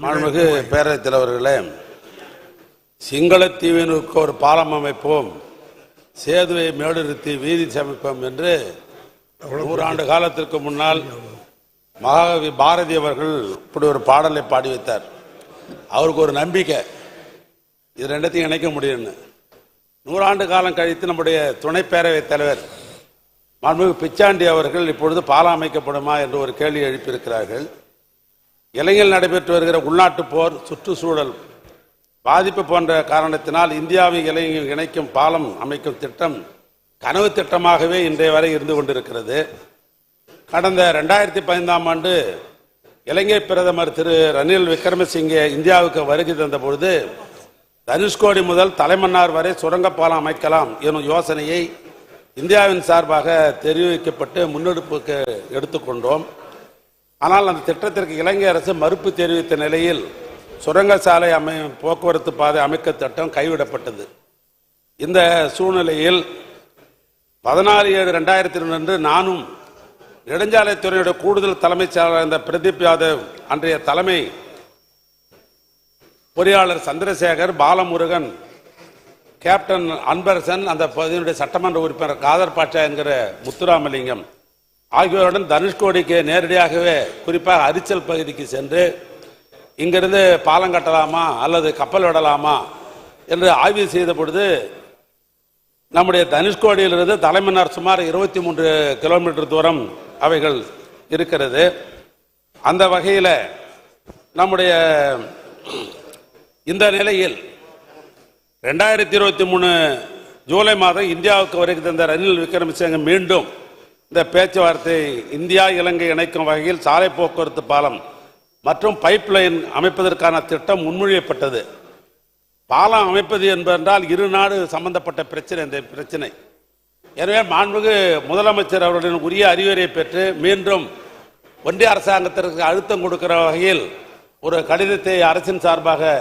மாண்புமிகு பேரவைத் தலைவர்களே சிங்களத்தீவினுக்கு ஒரு பாலம் அமைப்போம் சேதுவை மேலிருத்தி வீதி சமைப்போம் என்று நூறாண்டு காலத்திற்கு முன்னால் மகாகவி பாரதி அவர்கள் இப்படி ஒரு பாடலை பாடி வைத்தார். அவருக்கு ஒரு நம்பிக்கை. இது ரெண்டத்தையும் இணைக்க முடியும்னு. நூறாண்டு காலம் கழித்து நம்முடைய துணை பேரவைத் தலைவர் மாண்புமிகு பிச்சாண்டி அவர்கள் இப்பொழுது பாலம் அமைக்கப்படுமா என்று ஒரு கேள்வி எழுப்பியிருக்கிறார்கள். இலங்கையில் நடைபெற்று வருகிற உள்நாட்டுப் போர் சுற்றுச்சூழல் பாதிப்பு போன்ற காரணத்தினால் இந்தியாவை இலங்கையும் இணைக்கும் பாலம் அமைக்கும் திட்டம் கனவு திட்டமாகவே இன்றைய வரை இருந்து கொண்டிருக்கிறது. கடந்த ரெண்டாயிரத்தி பதினைந்தாம் ஆண்டு இலங்கை பிரதமர் திரு ரணில் விக்ரமசிங்கே இந்தியாவுக்கு வருகை தந்த பொழுது தனுஷ்கோடி முதல் தலைமன்னார் வரை சுரங்கப் பாலம் அமைக்கலாம் எனும் யோசனையை இந்தியாவின் சார்பாக தெரிவிக்கப்பட்டு முன்னெடுப்புக்கு எடுத்துக்கொண்டோம். ஆனால் அந்த திட்டத்திற்கு இலங்கை அரசு மறுப்பு தெரிவித்த நிலையில் சுரங்கசாலை அமை போக்குவரத்து பாதை அமைக்க திட்டம் கைவிடப்பட்டது. இந்த சூழ்நிலையில் பதினாறு ஏழு ரெண்டாயிரத்தி ரெண்டு நானும் நெடுஞ்சாலைத்துறையுடைய கூடுதல் தலைமைச் செயலாளர் இந்த பிரதீப் யாதவ் அன்றைய தலைமை பொறியாளர் சந்திரசேகர் பாலமுருகன் கேப்டன் அன்பரசன் அந்த பகுதியினுடைய சட்டமன்ற உறுப்பினர் காதர் பாட்சா என்கிற முத்துராமலிங்கம் ஆகியோருடன் தனுஷ்கோடிக்கு நேரடியாகவே குறிப்பாக அரிச்சல் பகுதிக்கு சென்று இங்கிருந்து பாலம் கட்டலாமா அல்லது கப்பல் விடலாமா என்று ஆய்வு செய்த பொழுது நம்முடைய தனுஷ்கோடியிலிருந்து தலைமன்னார் சுமார் இருபத்தி மூன்று கிலோமீட்டர் தூரம் அவைகள் இருக்கிறது. அந்த வகையில் நம்முடைய இந்த நிலையில் ரெண்டாயிரத்தி இருபத்தி மூணு ஜூலை மாதம் இந்தியாவுக்கு வருகை தந்த ரணில் விக்ரமசிங்க மீண்டும் இந்த பேச்சுவார்த்தை இந்தியா இலங்கை இணைக்கும் வகையில் சாலை போக்குவரத்து பாலம் மற்றும் பைப் லைன் அமைப்பதற்கான திட்டம் முன்மொழியப்பட்டது. பாலம் அமைப்பது என்பதென்றால் இரு நாடு சம்பந்தப்பட்ட பிரச்சனை இந்த பிரச்சனை. எனவே மாண்புமிகு முதலமைச்சர் அவர்களின் உரிய அறிவுரை பெற்று மீண்டும் ஒன்றிய அரசாங்கத்திற்கு அழுத்தம் கொடுக்கிற வகையில் ஒரு கடிதத்தை அரசின் சார்பாக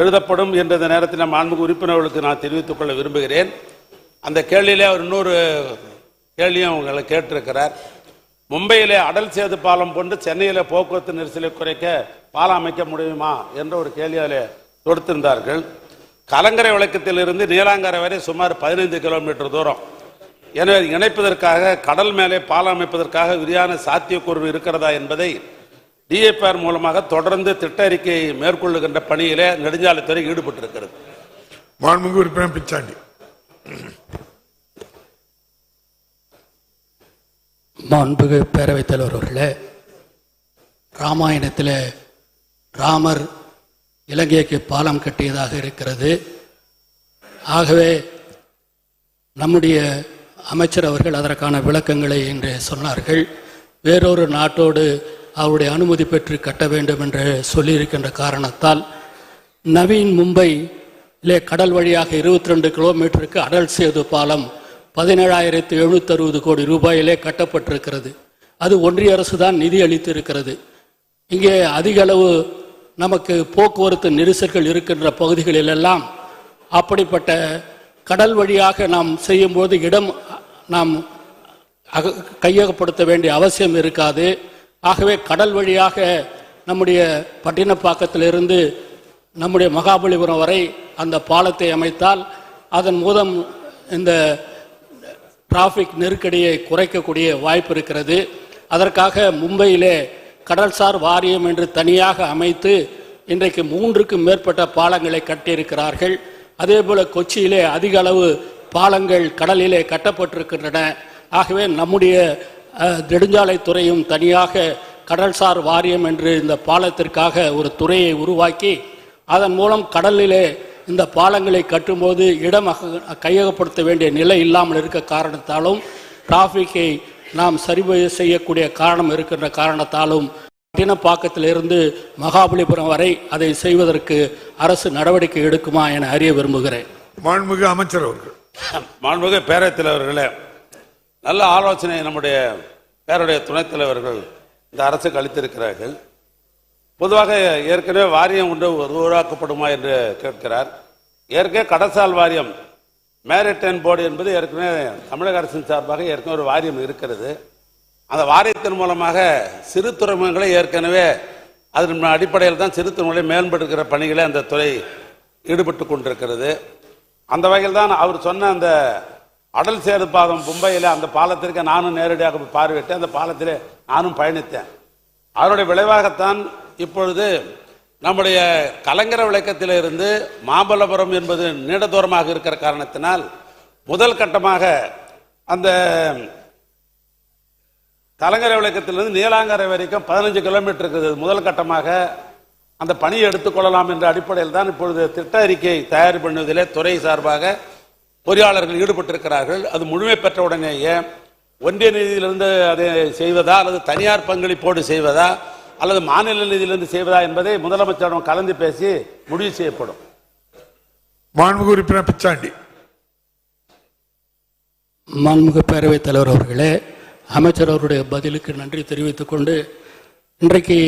எழுதப்படும் என்ற நேரத்தில் மாண்புமிகு உறுப்பினர்களுக்கு நான் தெரிவித்துக் கொள்ள விரும்புகிறேன். அந்த கேள்வியிலே அவர் இன்னொரு கேள்வியும் அவங்களை கேட்டிருக்கிறார். மும்பையிலே அடல் சேது பாலம் கொண்டு சென்னையில் போக்குவரத்து நெரிசலை குறைக்க பாலம் அமைக்க முடியுமா என்ற ஒரு கேள்வி தொடுத்திருந்தார்கள். கலங்கரை விளக்கத்திலிருந்து நீலாங்கரை வரை சுமார் பதினைந்து கிலோமீட்டர் தூரம். எனவே இணைப்பதற்காக கடல் மேலே பாலம் அமைப்பதற்காக விரிவான சாத்தியக்கூறு இருக்கிறதா என்பதை டிஎப்ஆர் மூலமாக தொடர்ந்து திட்ட அறிக்கை மேற்கொள்ளுகின்ற பணியிலே நெடுஞ்சாலைத்துறை ஈடுபட்டிருக்கிறது. மாண்புமிகு உறுப்பினர் பிச்சாண்டி. மாண்புகு பேரவைத் தலைவர் அவர்களே ராமாயணத்தில் ராமர் இலங்கைக்கு பாலம் கட்டியதாக இருக்கிறது. ஆகவே நம்முடைய அமைச்சர் அவர்கள் அதற்கான விளக்கங்களை இன்று சொன்னார்கள். வேறொரு நாட்டோடு அவருடைய அனுமதி பெற்று கட்ட வேண்டும் என்று சொல்லியிருக்கின்ற காரணத்தால் நவீன் மும்பையிலே கடல் வழியாக இருபத்தி ரெண்டு கிலோமீட்டருக்கு அடல் சேது பாலம் பதினேழாயிரத்தி எழுநூத்தறுபது கோடி ரூபாயிலே கட்டப்பட்டிருக்கிறது. அது ஒன்றிய அரசு தான் நிதி அளித்து இருக்கிறது இங்கே அதிக அளவு நமக்கு போக்குவரத்து நெரிசல்கள் இருக்கின்ற பகுதிகளிலெல்லாம் அப்படிப்பட்ட கடல் வழியாக நாம் செய்யும்போது இடம் நாம் அக- கையகப்படுத்த வேண்டிய அவசியம் இருக்காது. ஆகவே கடல் வழியாக நம்முடைய பட்டினப்பாக்கத்திலிருந்து நம்முடைய மகாபலிபுரம் வரை அந்த பாலத்தை அமைத்தால் அதன் மூலம் இந்த டிராஃபிக் நெருக்கடியை குறைக்கக்கூடிய வாய்ப்பு இருக்கிறது. அதற்காக மும்பையிலே கடல்சார் வாரியம் என்று தனியாக அமைத்து இன்றைக்கு மூன்றுக்கும் மேற்பட்ட பாலங்களை கட்டியிருக்கிறார்கள். அதேபோல கொச்சியிலே அதிக அளவு பாலங்கள் கடலிலே கட்டப்பட்டிருக்கின்றன. ஆகவே நம்முடைய நெடுஞ்சாலைத்துறையும் தனியாக கடல்சார் வாரியம் என்று இந்த பாலத்திற்காக ஒரு துறையை உருவாக்கி அதன் மூலம் கடலிலே இந்த பாலங்களை கட்டும்போது இடம் கையகப்படுத்த வேண்டிய நிலை இல்லாமல் இருக்க காரணத்தாலும் டிராஃபிக்கை நாம் சரி செய்யக்கூடிய காரணம் இருக்கின்ற காரணத்தாலும் பட்டினப்பாக்கத்திலிருந்து மகாபலிபுரம் வரை அதை செய்வதற்கு அரசு நடவடிக்கை எடுக்குமா என அறிய விரும்புகிறேன். மாண்புமிகு அமைச்சர் அவர்கள். மாண்புமிகு பேரவைத் தலைவர்களே நல்ல ஆலோசனை நம்முடைய பேருடைய துணைத் தலைவர்கள் இந்த அரசுக்கு அளித்திருக்கிறார்கள். பொதுவாக ஏற்கனவே வாரியம் ஒன்று உருவாக்கப்படுமா என்று கேட்கிறார். ஏற்கனவே கடசால் வாரியம் மேரிடைம் போர்டு என்பது ஏற்கனவே தமிழக அரசின் சார்பாக ஏற்கனவே ஒரு வாரியம் இருக்கிறது. அந்த வாரியத்தின் மூலமாக சிறு துறைமுகங்களை ஏற்கனவே அதன் அடிப்படையில் தான் சிறு துறைமுகங்களை மேம்படுத்துகிற பணிகளை அந்த துறை ஈடுபட்டு கொண்டிருக்கிறது. அந்த வகையில் தான் அவர் சொன்ன அந்த அடல் சேது பாதம் மும்பையில் அந்த பாலத்திற்கு நானும் நேரடியாக போய் அந்த பாலத்திலே நானும் பயணித்தேன். அதனுடைய விளைவாகத்தான் இப்பொழுது நம்முடைய கலைஞர விளக்கத்திலிருந்து மாமல்லபுரம் என்பது நீண்ட தூரமாக இருக்கிற காரணத்தினால் முதல் கட்டமாக அந்த கலங்கரை விளக்கத்திலிருந்து நீலாங்கரை வரைக்கும் பதினஞ்சு கிலோமீட்டர் இருக்குது. முதல் கட்டமாக அந்த பணியை எடுத்துக்கொள்ளலாம் என்ற அடிப்படையில் தான் இப்பொழுது திட்ட அறிக்கை தயார் பண்ணுவதிலே துறை சார்பாக பொறியாளர்கள் ஈடுபட்டிருக்கிறார்கள். அது முழுமை பெற்ற உடனேயே ஒன்றிய நிதியிலிருந்து அதை செய்வதா அல்லது தனியார் பங்களிப்போடு செய்வதா அல்லது மாநில நிதியிலிருந்து செய்வதா என்பதை முதலமைச்சரிடம் கலந்து பேசி முடிவு செய்யப்படும். மாண்புமிகு உறுப்பினர் பிச்சாண்டி. மாண்புமிகு பேரவைத் தலைவர் அவர்களே அமைச்சர் அவருடைய பதிலுக்கு நன்றி தெரிவித்துக் கொண்டு இன்றைக்கு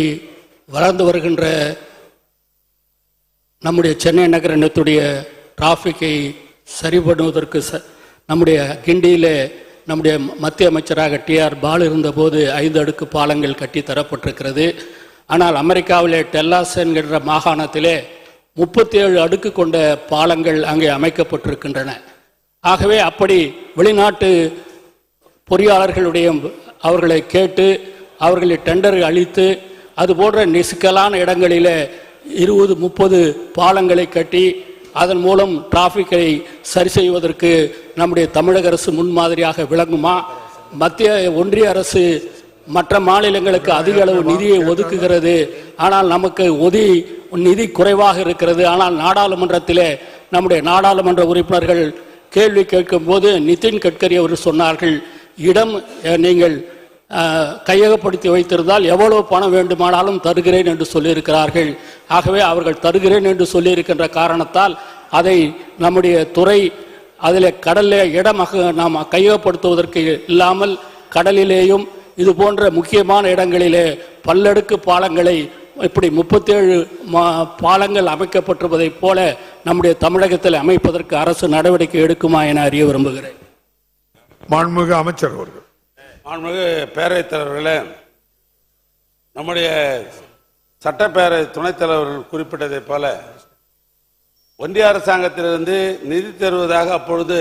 வளர்ந்து வருகின்ற நம்முடைய சென்னை நகரத்துடைய டிராஃபிக்கை சரி பண்ணுவதற்கு ச- நம்முடைய கிண்டியிலே நம்முடைய மத்திய அமைச்சராக டிஆர் பால் இருந்தபோது ஐந்து அடுக்கு பாலங்கள் கட்டி தரப்பட்டிருக்கிறது. ஆனால் அமெரிக்காவிலே டெல்லாஸ் என்கின்ற மாகாணத்திலே முப்பத்தி ஏழு அடுக்கு கொண்ட பாலங்கள் அங்கே அமைக்கப்பட்டிருக்கின்றன. ஆகவே அப்படி வெளிநாட்டு பொறியாளர்களுடைய அவர்களை கேட்டு அவர்களை டெண்டர் அளித்து அது போன்ற நெசுக்கலான இடங்களிலே இருபது முப்பது பாலங்களை கட்டி அதன் மூலம் டிராஃபிக்கை சரி செய்வதற்கு நம்முடைய தமிழக அரசு முன்மாதிரியாக விளங்குமா? மத்திய ஒன்றிய அரசு மற்ற மாநிலங்களுக்கு அதிக அளவு நிதியை ஒதுக்குகிறது. ஆனால் நமக்கு ஒதி நிதி குறைவாக இருக்கிறது. ஆனால் நாடாளுமன்றத்திலே நம்முடைய நாடாளுமன்ற உறுப்பினர்கள் கேள்வி கேட்கும் போது நிதின் கட்கரி அவர் சொன்னார்கள் இடம் நீங்கள் கையகப்படுத்தி வைத்திருந்தால் எவ்வளவு பணம் வேண்டுமானாலும் தருகிறேன் என்று சொல்லியிருக்கிறார்கள். ஆகவே அவர்கள் தருகிறேன் என்று சொல்லியிருக்கின்ற காரணத்தால் அதை நம்முடைய துறை அதில் கடலில் இடமாக நாம் கையகப்படுத்துவதற்கு இல்லாமல் கடலிலேயும் இது போன்ற முக்கியமான இடங்களிலே பல்லடுக்கு பாலங்களை இப்படி முப்பத்தேழு பாலங்கள் அமைக்கப்பட்டிருப்பதைப் போல நம்முடைய தமிழகத்தில் அமைப்பதற்கு அரசு நடவடிக்கை எடுக்குமா என அறிய விரும்புகிறேன். மாண்புமிகு அமைச்சர் அவர்கள். மாண்புமிகு பேரவைத் தலைவர்களே நம்முடைய சட்டப்பேரவை துணைத் தலைவர்கள் குறிப்பிட்டதைப் போல ஒன்றிய அரசாங்கத்திலிருந்து நிதி தருவதாக அப்பொழுது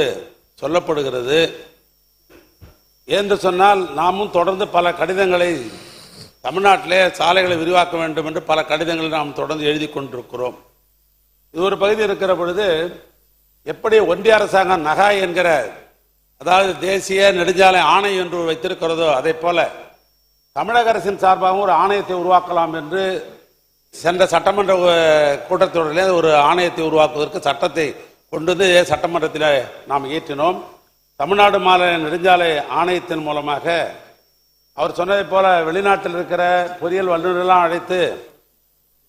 சொல்லப்படுகிறது. என்று சொன்னால் நாமும் தொடர்ந்து பல கடிதங்களை தமிழ்நாட்டிலே சாலைகளை விரிவாக்க வேண்டும் என்று பல கடிதங்களை நாம் தொடர்ந்து எழுதி கொண்டிருக்கிறோம். இது ஒரு பகுதி இருக்கிற பொழுது எப்படி ஒன்றிய அரசாங்கம் நகா என்கிற அதாவது தேசிய நெடுஞ்சாலை ஆணையம் என்று வைத்திருக்கிறதோ அதே போல தமிழக அரசின் சார்பாகவும் ஒரு ஆணையத்தை உருவாக்கலாம் என்று சென்ற சட்டமன்ற கூட்டத்தொடரிலே ஒரு ஆணையத்தை உருவாக்குவதற்கு சட்டத்தை கொண்டு வந்து சட்டமன்றத்தில் நாம் இயற்றினோம். தமிழ்நாடு மாநில நெடுஞ்சாலை ஆணையத்தின் மூலமாக அவர் சொன்னதைப் போல வெளிநாட்டில் இருக்கிற பொறியியல் வல்லுநர்களெல்லாம் அழைத்து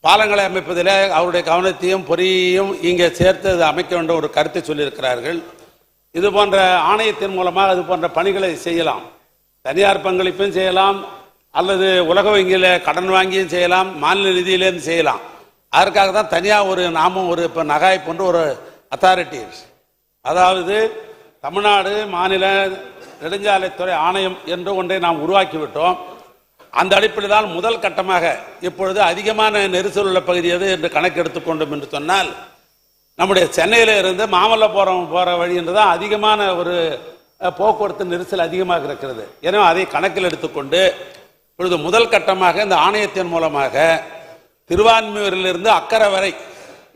பாலங்களை அமைப்பதில் அவருடைய கவனத்தையும் பொறியையும் இங்கே சேர்த்து அமைக்க வேண்டும் ஒரு கருத்தை சொல்லியிருக்கிறார்கள். இது போன்ற ஆணையத்தின் மூலமாக இது போன்ற பணிகளை செய்யலாம். தனியார் பங்களிப்பும் செய்யலாம் அல்லது உலக வங்கியில் கடன் வாங்கியும் செய்யலாம் மாநில நிதியிலேருந்து செய்யலாம். அதற்காக தான் தனியாக ஒரு நாமும் ஒரு இப்போ நகாய் போன்ற ஒரு அத்தாரிட்டி அதாவது தமிழ்நாடு மாநில நெடுஞ்சாலைத்துறை ஆணையம் என்று ஒன்றை நாம் உருவாக்கிவிட்டோம். அந்த அடிப்படையில் தான் முதல் கட்டமாக இப்பொழுது அதிகமான நெரிசல் உள்ள பகுதி எது என்று கணக்கெடுத்துக் கொண்டோம் என்று சொன்னால் நம்முடைய சென்னையில இருந்து மாமல்லபுரம் போற வழி தான் அதிகமான ஒரு போக்குவரத்து நெரிசல் அதிகமாக இருக்கிறது. எனவே அதை கணக்கில் எடுத்துக்கொண்டு இப்பொழுது முதல் கட்டமாக இந்த ஆணையத்தின் மூலமாக திருவான்மையூரிலிருந்து அக்கரை வரை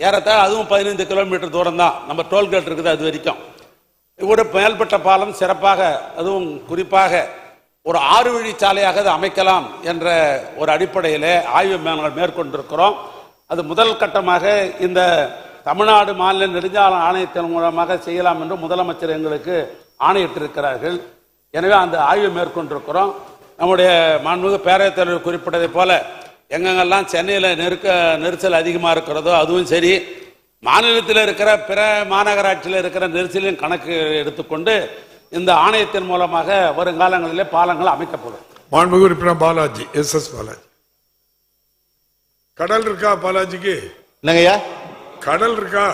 ஏறத்தாழ அதுவும் பதினைந்து கிலோமீட்டர் தூரம் தான் நம்ம டோல்கேட் இருக்குது அது வரைக்கும். ஒரு மேல்பட்ட பாலம் சிறப்பாக அதுவும் குறிப்பாக ஒரு ஆறு வழி சாலையாக அது அமைக்கலாம் என்ற ஒரு அடிப்படையில் ஆய்வு நாங்கள் மேற்கொண்டிருக்கிறோம். அது முதல் கட்டமாக இந்த தமிழ்நாடு மாநில நெடுஞ்சாலை ஆணையத்தின் மூலமாக செய்யலாம் என்று முதலமைச்சர் எங்களுக்கு ஆணையிட்டிருக்கிறார்கள். எனவே அந்த ஆய்வு மேற்கொண்டிருக்கிறோம். நம்முடைய மாண்புமிகு பேரவைத் தலைவர் குறிப்பிட்டதைப் போல எங்கெங்கெல்லாம் சென்னையில் நெருக்க நெரிசல் அதிகமாக இருக்கிறதோ அதுவும் சரி மாநிலத்தில் இருக்கிற பிற மாநகராட்சியில் இருக்கிற நெரிசலையும் கணக்கு எடுத்துக்கொண்டு இந்த ஆணையத்தின் மூலமாக வருங்காலங்களிலே பாலங்கள் அமைக்கப்படும். மாண்புமிகு உறுப்பினர் பாலாஜி எஸ் எஸ் பாலாஜி. கடல் இருக்கா பாலாஜிக்கு? என்னங்கய்யா? கடல் இருக்கா?